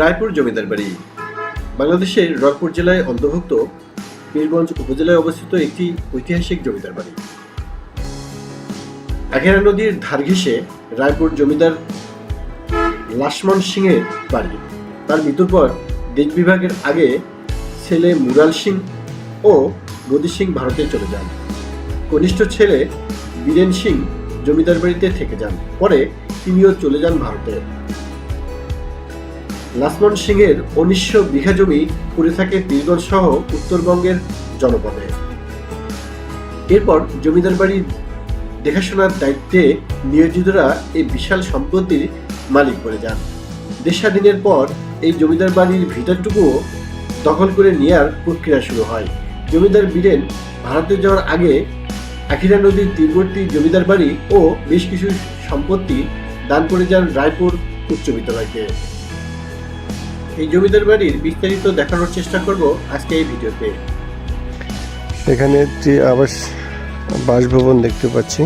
রায়পুর জমিদার বাড়ি। বাংলাদেশের রংপুর জেলায় অন্তর্ভুক্ত পীরগঞ্জ উপজেলায় অবস্থিত একটি ঐতিহাসিক জমিদার বাড়ি। আখেরা নদীর ধার ঘেঁষে রায়পুর জমিদার লাসমন সিংয়ের বাড়ি। তার মৃত্যুর পর দেশ বিভাগের আগে ছেলে মুরাল সিং ও মোদি সিং ভারতে চলে যান। কনিষ্ঠ ছেলে বীরেন সিং জমিদার বাড়িতে থেকে যান। পরে তিনিও চলে যান ভারতে। লাসমন সিংয়ের উনিশশো বিঘা জমি পড়ে থাকে পীরগঞ্জ সহ উত্তরবঙ্গের জনপদে। এরপর জমিদার বাড়ির দেখাশোনার দায়িত্বে নিয়োজিতরা এই বিশাল সম্পত্তির মালিক বনে যান। দেশ স্বাধীনের পর এই জমিদার বাড়ির ভিটারটুকুও দখল করে নেয়ার প্রক্রিয়া শুরু হয়। জমিদার বীরেন ভারতে যাওয়ার আগে আখিরা নদীর তীরবর্তী জমিদার বাড়ি ও বেশ কিছু সম্পত্তি দান করে যান রায়পুর উচ্চ বিদ্যালয়কে এই জমিদার বাড়ির বিস্তারিত দেখানোর চেষ্টা করব আজকে এই ভিডিওতে। এখানে একটি আবাস বাসভবন দেখতে পাচ্ছি।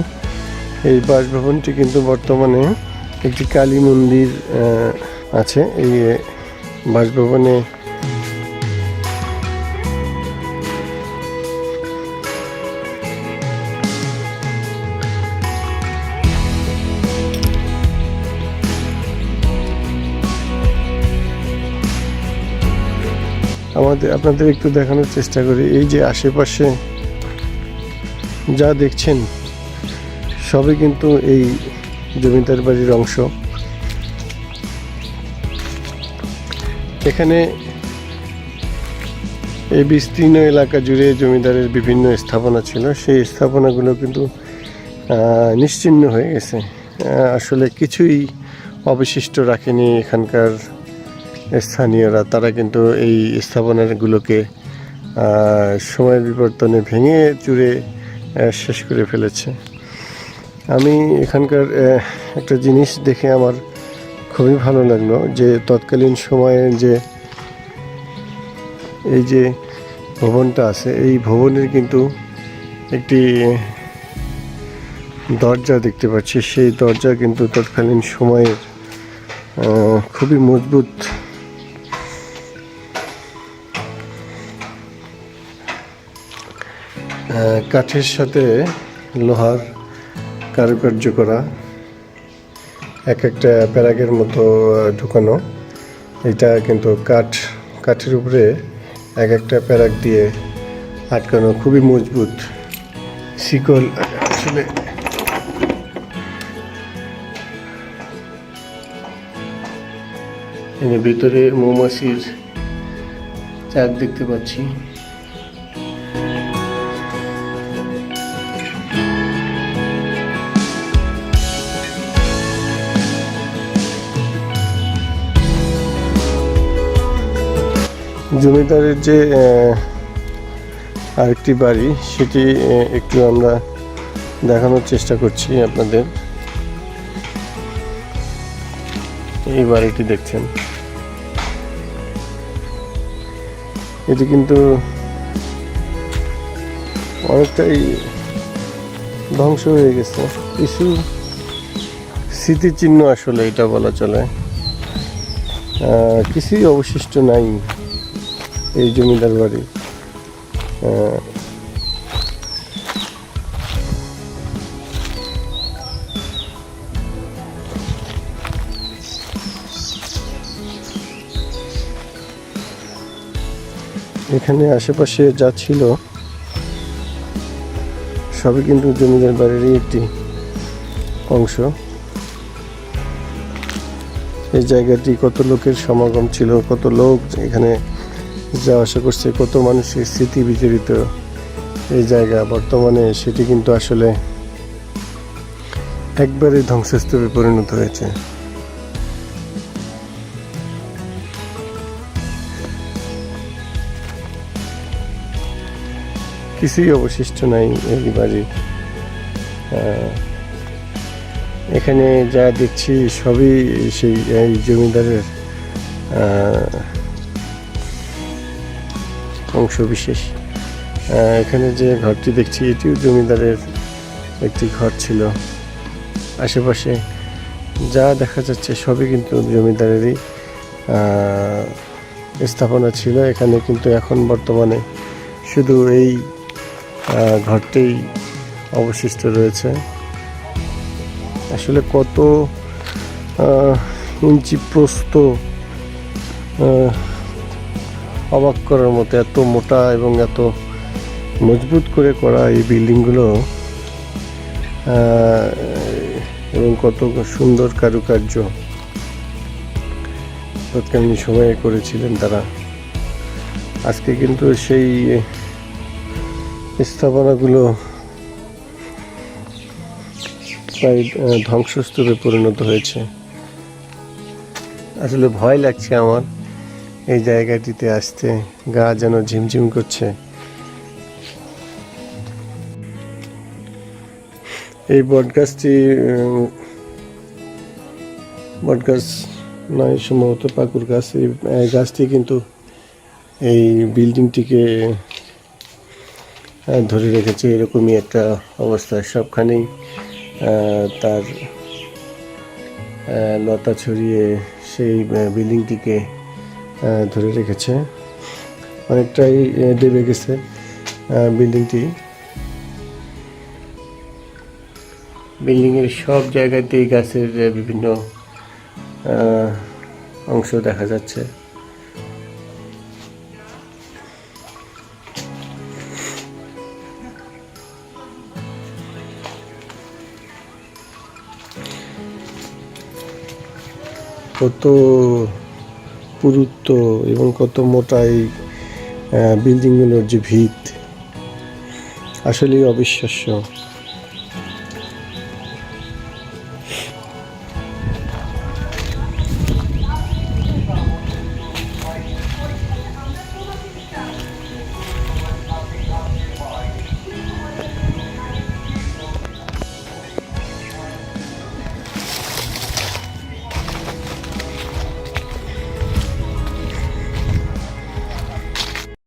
এই বাসভবনটি কিন্তু বর্তমানে একটি কালী মন্দির আছে। এই বাসভবনে আমাদের, আপনাদের একটু দেখানোর চেষ্টা করি। এই যে আশেপাশে যা দেখছেন, সবই কিন্তু এই জমিদার বাড়ির অংশ। এখানে এই বিস্তীর্ণ এলাকা জুড়ে জমিদারের বিভিন্ন স্থাপনা ছিল। সেই স্থাপনাগুলো কিন্তু নিশ্চিহ্ন হয়ে গেছে। আসলে কিছুই অবশিষ্ট রাখেনি এখানকার স্থানীয়রা, তারা কিন্তু এই স্থাপনাগুলোকে সময়ের বিবর্তনে ভেঙে চুরে শেষ করে ফেলেছে। আমি এখানকার একটা জিনিস দেখে আমার খুবই ভালো লাগল যে, তৎকালীন সময়ে যে, এই যে ভবনটা আছে, এই ভবনের কিন্তু একটি দরজা দেখতে পাচ্ছি। সেই দরজা কিন্তু তৎকালীন সময়ের খুবই মজবুত কাঠের সাথে লোহার কারুকার্য করা, এক একটা প্যারাগের মতো ঢুকানো। এটা কিন্তু কাঠ, কাঠের উপরে এক একটা প্যারাগ দিয়ে আটকানো খুবই মজবুত শিকল। আসলে ভিতরে মৌমাছির চাক দেখতে পাচ্ছি। জমিদারের যে আরেকটি বাড়ি, সেটি একটু আমরা দেখানোর চেষ্টা করছি আপনাদের। এই বাড়িটি দেখছেন। এটি কিন্তু অনেকটাই ধ্বংস হয়ে গেছে। কিছু স্মৃতিচিহ্ন আসলে এটা বলা চলে। কিছুই অবশিষ্ট নাই। এই জমিদার বাড়ি। এখানে আশেপাশে যা ছিল, সবই কিন্তু জমিদার বাড়িরই একটি অংশ। এই জায়গাটি কত লোকের সমাগম ছিল, কত লোক এখানে যাওয়া আশা করছে কত মানুষের স্মৃতি বিজড়িত এই জায়গা বর্তমানে, সেটি কিন্তু আসলে একবারে ধ্বংসস্তূপে পরিণত হয়েছে। কিছুই অবশিষ্ট নাই এই বাড়ির। এখানে যা দেখছি সবই সেই জমিদারের আহ, অংশ বিশেষ এখানে যে ঘরটি দেখছি এটিও জমিদারের একটি ঘর ছিল। আশেপাশে যা দেখা যাচ্ছে সবই কিন্তু জমিদারেরই স্থাপনা ছিল। এখানে কিন্তু এখন বর্তমানে শুধু এই আহ, ঘরটাই অবশিষ্ট রয়েছে। আসলে কত ইঞ্চি প্রস্ত অবাক করার মতো এত মোটা এবং এত মজবুত করে করা এই বিল্ডিংগুলো এবং কত সুন্দর কারুকার্য। তৎকালীন সময়ে করেছিলেন তারা। আজকে কিন্তু সেই স্থাপনাগুলো প্রায় ধ্বংসস্তূপে পরিণত হয়েছে। আসলে ভয় লাগছে আমার। এই জায়গাটিতে আসতে গা যেন ঝিমঝিম করছে। এই বটগাছটি বটগাছ নয়, সম্ভবত পাকুর গাছ। এই গাছটি কিন্তু এই বিল্ডিংটিকে ধরে রেখেছে এরকমই একটা অবস্থা। সবখানেই তার লতা ছড়িয়ে সেই বিল্ডিংটিকে ধরে রেখেছে। অনেকটাই ডেবে গেছে বিল্ডিংটি বিল্ডিংয়ের সব জায়গাতেই গাছের বিভিন্ন অংশ দেখা যাচ্ছে। কত পুরুত্ব এবং কত মোটা এই বিল্ডিংগুলোর যে ভিত আসলেই অবিশ্বাস্য।